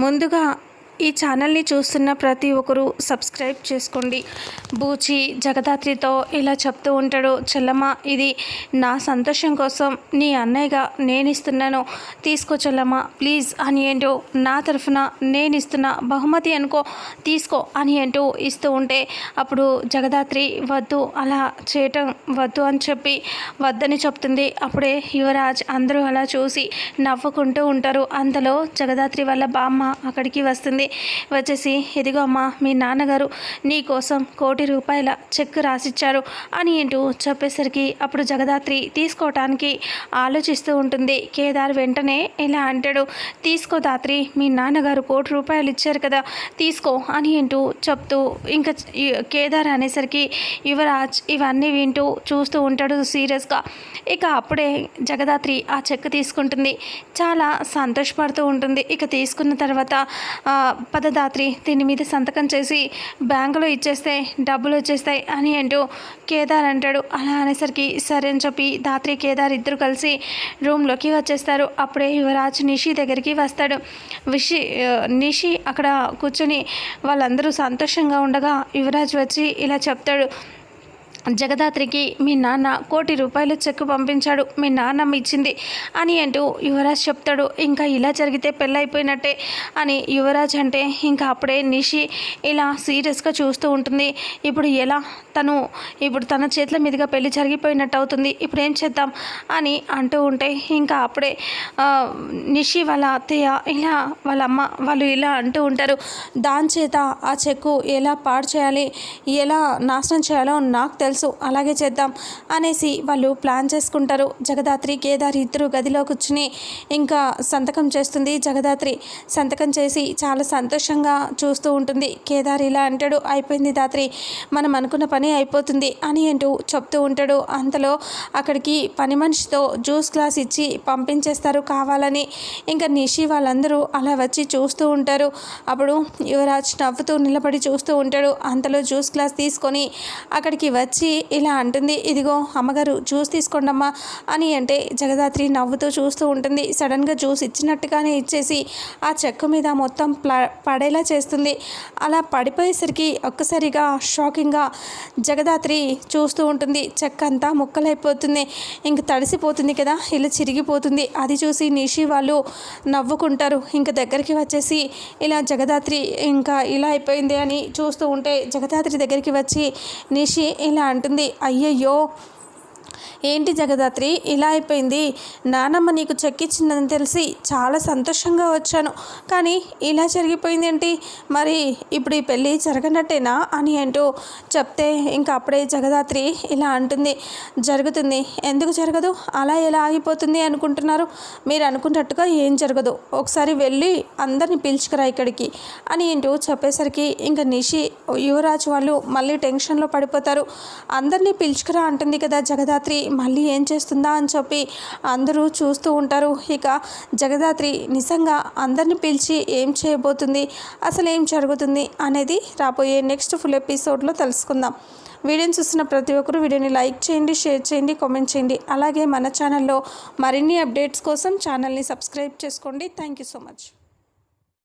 ముందుగా ఈ ఛానల్ని చూస్తున్న ప్రతి ఒక్కరూ సబ్స్క్రైబ్ చేసుకోండి. బూచి జగదాత్రితో ఇలా చెప్తూ ఉంటాడు చెల్లమ్మ ఇది నా సంతోషం కోసం నీ అన్నయ్యగా నేను ఇస్తున్నాను తీసుకో చెల్లమ్మ ప్లీజ్ అని ఏంటో నా తరఫున నేను ఇస్తున్న బహుమతి అనుకో తీసుకో అని ఏంటో ఇస్తూ ఉంటే అప్పుడు జగదాత్రి వద్దు అలా చేయటం వద్దు అని చెప్పి వద్దని చెప్తుంది. అప్పుడే యువరాజ్ అందరూ అలా చూసి నవ్వుకుంటూ ఉంటారు. అంతలో జగదాత్రి వాళ్ళ బామ్మ అక్కడికి వస్తుంది. వచ్చేసి ఇదిగో అమ్మా మీ నాన్నగారు నీ కోసం కోటి రూపాయల చెక్ రాసిచ్చారు అని ఏంటో చెప్పేసరికి అప్పుడు జగదాత్రి తీసుకోవటానికి ఆలోచిస్తూ ఉంటుంది. కేదార్ వెంటనే ఇలా అంటాడు తీసుకో దాత్రి మీ నాన్నగారు కోటి రూపాయలు ఇచ్చారు కదా తీసుకో అని ఏంటూ చెప్తూ ఇంకా కేదార్ అనేసరికి యువరాజ్ ఇవన్నీ వింటూ చూస్తూ ఉంటాడు సీరియస్గా. ఇక అప్పుడే జగదాత్రి ఆ చెక్ తీసుకుంటుంది. చాలా సంతోషపడుతూ ఉంటుంది. ఇక తీసుకున్న తర్వాత పదదాత్రి దీని మీద సంతకం చేసి బ్యాంకులో ఇచ్చేస్తే డబ్బులు వచ్చేస్తాయి అని అంటూ కేదార్ అంటాడు. అలా అనేసరికి సరే అని చెప్పి దాత్రి కేదార్ ఇద్దరు కలిసి రూమ్లోకి వచ్చేస్తారు. అప్పుడే యువరాజ్ నిషి దగ్గరికి వస్తాడు. విషి నిషి అక్కడ కూర్చొని వాళ్ళందరూ సంతోషంగా ఉండగా యువరాజ్ వచ్చి ఇలా చెప్తాడు. జగదాత్రికి మీ నాన్న కోటి రూపాయలు చెక్కు పంపించాడు మీ నాన్నమ్మ ఇచ్చింది అని అంటూ యువరాజ్ చెప్తాడు. ఇంకా ఇలా జరిగితే పెళ్ళైపోయినట్టే అని యువరాజ్ అంటే ఇంకా అప్పుడే నిషి ఇలా సీరియస్గా చూస్తూ ఉంటుంది. ఇప్పుడు ఎలా? తను ఇప్పుడు తన చేతుల మీదుగా పెళ్ళి జరిగిపోయినట్టు అవుతుంది. ఇప్పుడు ఏం చేద్దాం అని అంటూ ఉంటే ఇంకా అప్పుడే నిషి వాళ్ళ అత్తయ్య ఇలా వాళ్ళ అమ్మ వాళ్ళు ఇలా అంటూ ఉంటారు. దాని చేత ఆ చెక్కు ఎలా పాడు చేయాలి? ఎలా నాశనం చేయాలో నాకు తెలుసు తెలుసు అలాగే చేద్దాం అనేసి వాళ్ళు ప్లాన్ చేసుకుంటారు. జగదాత్రి కేదారి ఇద్దరు గదిలో కూర్చుని ఇంకా సంతకం చేస్తుంది. జగదాత్రి సంతకం చేసి చాలా సంతోషంగా చూస్తూ ఉంటుంది. కేదారి ఇలా అంటాడు అయిపోయింది దాత్రి మనం అనుకున్న పని అయిపోతుంది అని అంటూ చెప్తూ ఉంటాడు. అంతలో అక్కడికి పని మనిషితో జ్యూస్ గ్లాస్ ఇచ్చి పంపించేస్తారు కావాలని. ఇంకా నిషి వాళ్ళందరూ అలా వచ్చి చూస్తూ ఉంటారు. అప్పుడు యువరాజ్ నవ్వుతూ నిలబడి చూస్తూ ఉంటాడు. అంతలో జ్యూస్ గ్లాస్ తీసుకొని అక్కడికి వచ్చి వచ్చి ఇలా అంటుంది ఇదిగో అమ్మగారు జ్యూస్ తీసుకోండమ్మా అని అంటే జగదాత్రి నవ్వుతూ చూస్తూ ఉంటుంది. సడన్గా జ్యూస్ ఇచ్చినట్టుగానే ఇచ్చేసి ఆ చెక్క మీద మొత్తం పడేలా చేస్తుంది. అలా పడిపోయేసరికి ఒక్కసారిగా షాకింగ్గా జగదాత్రి చూస్తూ ఉంటుంది. చెక్క అంతా ముక్కలైపోతుంది. ఇంక తడిసిపోతుంది కదా ఇలా చిరిగిపోతుంది. అది చూసి నిషి వాళ్ళు నవ్వుకుంటారు. ఇంక దగ్గరికి వచ్చేసి ఇలా జగదాత్రి ఇంకా ఇలా అయిపోయింది అని చూస్తూ ఉంటే జగదాత్రి దగ్గరికి వచ్చి నిషి ఇలా అంటుంది. అయ్యయ్యో ఏంటి జగదాత్రి? ఇలా అయిపోయింది. నానమ్మ నీకు చెక్కిచ్చిందని తెలిసి చాలా సంతోషంగా వచ్చాను. కానీ ఇలా జరిగిపోయింది ఏంటి? మరి ఇప్పుడు ఈ పెళ్ళి జరగనట్టేనా అని అంటూ చెప్తే ఇంకా అప్పుడే జగదాత్రి ఇలా అంటుంది. జరుగుతుంది. ఎందుకు జరగదు? అలా ఎలా ఆగిపోతుంది అనుకుంటున్నారు? మీరు అనుకున్నట్టుగా ఏం జరగదు. ఒకసారి వెళ్ళి అందరిని పిలుచుకురా ఇక్కడికి అని ఏంటో చెప్పేసరికి ఇంకా నిషి యువరాజు వాళ్ళు మళ్ళీ టెన్షన్లో పడిపోతారు. అందరినీ పిలుచుకురా అంటుంది కదా జగదాత్రి. మళ్ళీ ఏం చేస్తుందా అని చెప్పి అందరూ చూస్తూ ఉంటారు. ఇక జగదాత్రి నిజంగా అందరిని పిలిచి ఏం చేయబోతుంది అసలు ఏం జరుగుతుంది అనేది రాబోయే నెక్స్ట్ ఫుల్ ఎపిసోడ్లో తెలుసుకుందాం. వీడియోని చూస్తున్న ప్రతి ఒక్కరు వీడియోని లైక్ చేయండి షేర్ చేయండి కామెంట్ చేయండి. అలాగే మన ఛానల్లో మరిన్ని అప్డేట్స్ కోసం ఛానల్ని సబ్స్క్రైబ్ చేసుకోండి. Thank you so much.